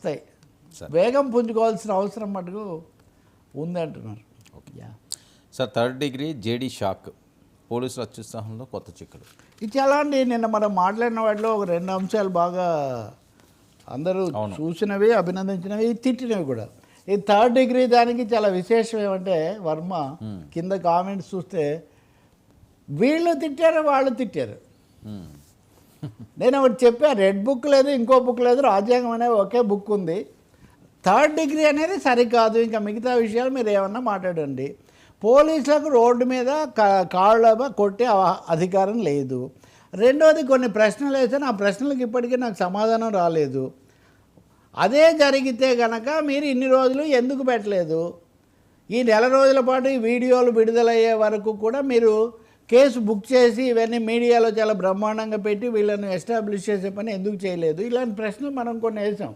వస్తాయి. వేగం పుంజుకోవాల్సిన అవసరం మటుకు ఉంది అంటున్నారు. Sir third degree JD shock పోలీసుల అత్యుత్సాహంలో కొత్త చిక్కులు ఇది చాలా అండి నిన్న మనం మాట్లాడిన వాటిలో ఒక రెండు అంశాలు బాగా అందరూ. చూసినవి అభినందించినవి తిట్టినవి కూడా ఈ థర్డ్ డిగ్రీ దానికి చాలా విశేషం ఏమంటే వర్మ కింద కామెంట్స్ చూస్తే వీళ్ళు తిట్టారు వాళ్ళు తిట్టారు. నేను ఒకటి చెప్పా రెడ్ బుక్ లేదు ఇంకో బుక్ లేదు రాజ్యాంగం అనే ఒకే బుక్ ఉంది. థర్డ్ డిగ్రీ అనేది సరికాదు ఇంకా మిగతా విషయాలు మీరు ఏమన్నా మాట్లాడండి. పోలీసులకు రోడ్డు మీద కా- కాళ్ళ కొట్టే అధికారం లేదు. రెండవది కొన్ని ప్రశ్నలు వేస్తే ఆ ప్రశ్నలకు ఇప్పటికీ నాకు సమాధానం రాలేదు. అదే జరిగితే గనక మీరు ఇన్ని రోజులు ఎందుకు పెట్టలేదు? ఈ నెల రోజుల పాటు ఈ వీడియోలు విడుదలయ్యే వరకు కూడా మీరు కేసు బుక్ చేసి ఇవన్నీ మీడియాలో చాలా బ్రహ్మాండంగా పెట్టి వీళ్ళని ఎస్టాబ్లిష్ చేసే పని ఎందుకు చేయలేదు? ఇలాంటి ప్రశ్నలు మనం కొన్ని వేసాం.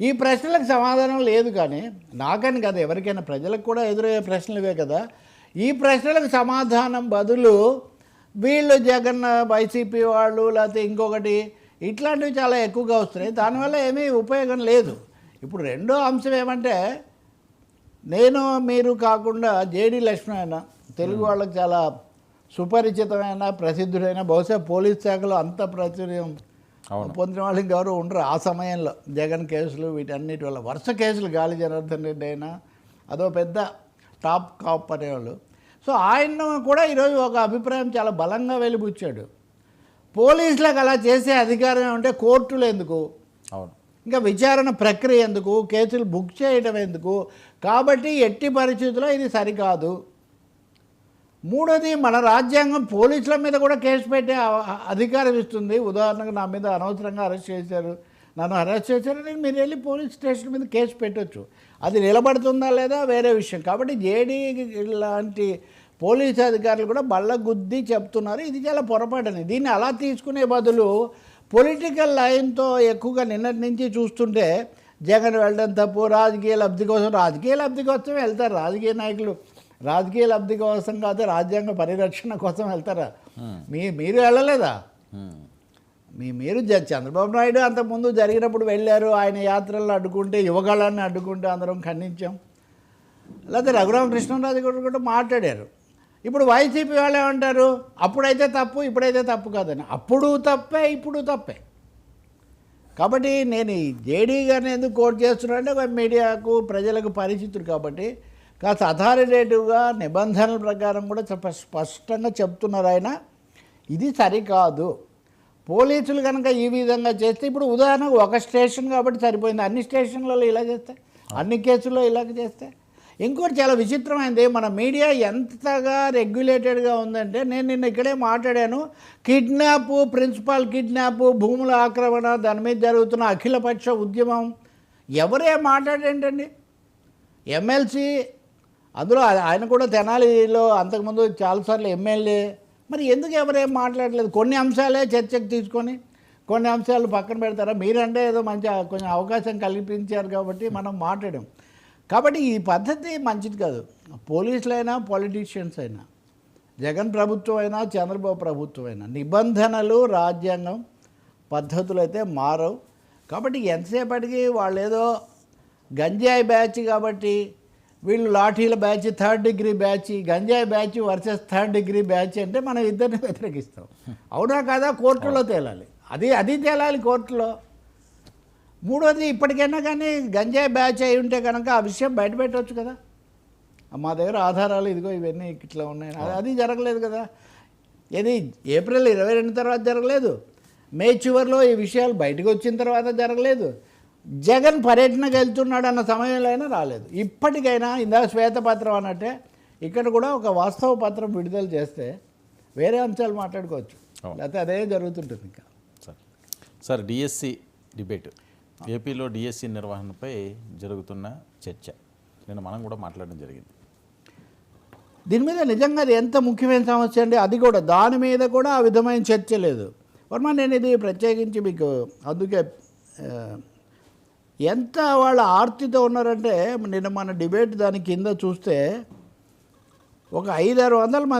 ఈ ప్రశ్నలకు సమాధానం లేదు కానీ నాకని కదా ఎవరికైనా ప్రజలకు కూడా ఎదురయ్యే ప్రశ్నలు ఇవే కదా. ఈ ప్రశ్నలకు సమాధానం బదులు వీళ్ళు జగన్ వైసీపీ వాళ్ళు లేకపోతే ఇంకొకటి ఇట్లాంటివి చాలా ఎక్కువగా వస్తున్నాయి. దానివల్ల ఏమీ ఉపయోగం లేదు. ఇప్పుడు రెండో అంశం ఏమంటే నేను మీరు కాకుండా జేడి లక్ష్మణ తెలుగు వాళ్ళకి చాలా సుపరిచితమైన ప్రసిద్ధుడైన బహుశా పోలీస్ శాఖలో అంత ప్రాచుర్యం. పొందిన వాళ్ళు ఇంకెవరు ఉండరు. ఆ సమయంలో జగన్ కేసులు వీటన్నిటి వల్ల వరుస కేసులు గాలి జనార్దన్ రెడ్డి అయినా అదో పెద్ద టాప్ కాప్ అనేవాళ్ళు సో ఆయన కూడా ఈరోజు ఒక అభిప్రాయం చాలా బలంగా వెలిబుచ్చాడు. పోలీసులకు అలా చేసే అధికారం ఉంటే కోర్టులు ఎందుకు? అవును. ఇంకా విచారణ ప్రక్రియ ఎందుకు? కేసులు బుక్ చేయడం ఎందుకు? కాబట్టి ఎట్టి పరిస్థితుల్లో ఇది సరికాదు. మూడోది మన రాజ్యాంగం పోలీసుల మీద కూడా కేసు పెట్టే అధికారం ఇస్తుంది. ఉదాహరణకు నా మీద అనవసరంగా అరెస్ట్ చేశారు. నన్ను అరెస్ట్ చేశారని మీరు వెళ్ళి పోలీస్ స్టేషన్ మీద కేసు పెట్టవచ్చు అది నిలబడుతుందా లేదా వేరే విషయం. కాబట్టి జేడీ లాంటి పోలీస్ అధికారులు కూడా బళ్ళ గుద్ది చెప్తున్నారు. ఇది చాలా పొరపాటని. దీన్ని అలా తీసుకునే బదులు పొలిటికల్ లైన్తో ఎక్కువగా నిన్నటి నుంచి చూస్తుంటే జగన్ వెళ్ళడం తప్పు రాజకీయ లబ్ధి కోసం రాజకీయ లబ్ధి కోసం వెళ్తారు. రాజకీయ నాయకులు రాజకీయ లబ్ధి కోసం కాదు రాజ్యాంగ పరిరక్షణ కోసం వెళ్తారా? మీ మీరు వెళ్ళలేదా. మీ మీరు చంద్రబాబు నాయుడు అంతకుముందు జరిగినప్పుడు వెళ్ళారు ఆయన యాత్రలను అడ్డుకుంటే యువగాళాన్ని అడ్డుకుంటే అందరం ఖండించాం. లేకపోతే రఘురామకృష్ణరాజు గారు కూడా మాట్లాడారు. ఇప్పుడు వైసీపీ వాళ్ళు ఏమంటారు? అప్పుడైతే తప్పు ఇప్పుడైతే తప్పు కాదని. అప్పుడు తప్పే ఇప్పుడు తప్పే. కాబట్టి నేను ఈ జేడీ గారిని ఎందుకు కోట్ చేస్తున్నానంటే ఒక మీడియాకు ప్రజలకు పరిచితుడు కాబట్టి కాస్త అథారిటేటివ్గా నిబంధనల ప్రకారం కూడా చెప్ప స్పష్టంగా చెప్తున్నారు ఆయన. ఇది సరికాదు. పోలీసులు కనుక ఈ విధంగా చేస్తే ఇప్పుడు ఉదాహరణకు ఒక స్టేషన్ కాబట్టి సరిపోయింది. అన్ని స్టేషన్లలో ఇలా చేస్తే అన్ని కేసుల్లో ఇలాగ చేస్తే. ఇంకోటి చాలా విచిత్రమైనది మన మీడియా ఎంతగా రెగ్యులేటెడ్గా ఉందంటే నేను నిన్న ఇక్కడే మాట్లాడాను. కిడ్నాప్ ప్రిన్సిపాల్ కిడ్నాప్ భూముల ఆక్రమణ దాని మీద జరుగుతున్న అఖిలపక్ష ఉద్యమం. ఎవరే మాట్లాడేంటండి? ఎమ్మెల్సీ అందులో ఆయన కూడా తెనాలిలో అంతకుముందు చాలాసార్లు ఎమ్మెల్యే. మరి ఎందుకు ఎవరేం మాట్లాడలేదు? కొన్ని అంశాలే చర్చకు తీసుకొని కొన్ని అంశాలు పక్కన పెడతారా? మీరంటే ఏదో మంచి కొంచెం అవకాశం కల్పించారు కాబట్టి మనం మాట్లాడాం. కాబట్టి ఈ పద్ధతి మంచిది కాదు. పోలీసులైనా పొలిటీషియన్స్ అయినా జగన్ ప్రభుత్వం అయినా చంద్రబాబు ప్రభుత్వం అయినా నిబంధనలు రాజ్యాంగం పద్ధతులు అయితే మారవు. కాబట్టి ఎంతసేపటికి వాళ్ళు ఏదో గంజాయి బ్యాచ్ కాబట్టి వీళ్ళు లాఠీల బ్యాచ్ థర్డ్ డిగ్రీ బ్యాచ్ గంజాయి batch versus third degree batch అంటే మనం ఇద్దరిని వ్యతిరేకిస్తాం. అవునా కాదా? కోర్టులో తేలాలి. అది అది తేలాలి కోర్టులో. మూడోది ఇప్పటికైనా కానీ గంజాయి బ్యాచ్ అయి ఉంటే కనుక ఆ విషయం బయట పెట్టవచ్చు కదా? మా దగ్గర ఆధారాలు ఇదిగో ఇవన్నీ ఇట్లా ఉన్నాయి. అది- జరగలేదు కదా? ఇది ఏప్రిల్ ఇరవై రెండు తర్వాత జరగలేదు. మే చివరిలో ఈ విషయాలు బయటకు వచ్చిన తర్వాత జరగలేదు. జగన్ పర్యటనకు వెళ్తున్నాడు అన్న సమయంలో అయినా రాలేదు. ఇప్పటికైనా ఇందాక శ్వేతపత్రం అన్నట్టే ఇక్కడ కూడా ఒక వాస్తవ పత్రం విడుదల చేస్తే వేరే అంశాలు మాట్లాడుకోవచ్చు. లేకపోతే అదే జరుగుతుంటుంది ఇంకా. సార్. Sir DSC debate. ఏపీలో డిఎస్సి నిర్వహణపై జరుగుతున్న చర్చ. నేను మనం కూడా మాట్లాడడం జరిగింది. దీని మీద నిజంగా అది ఎంత ముఖ్యమైన సమస్య అండి? అది కూడా దాని మీద కూడా ఆ విధమైన చర్చ లేదు. వర్మ నేను ఇది ప్రత్యేకించి మీకు అందుకే ఎంత వాళ్ళ ఆర్తితో ఉన్నారంటే నిన్న మన డిబేట్ దాని కింద చూస్తే ఒక ఐదారు వందల మంది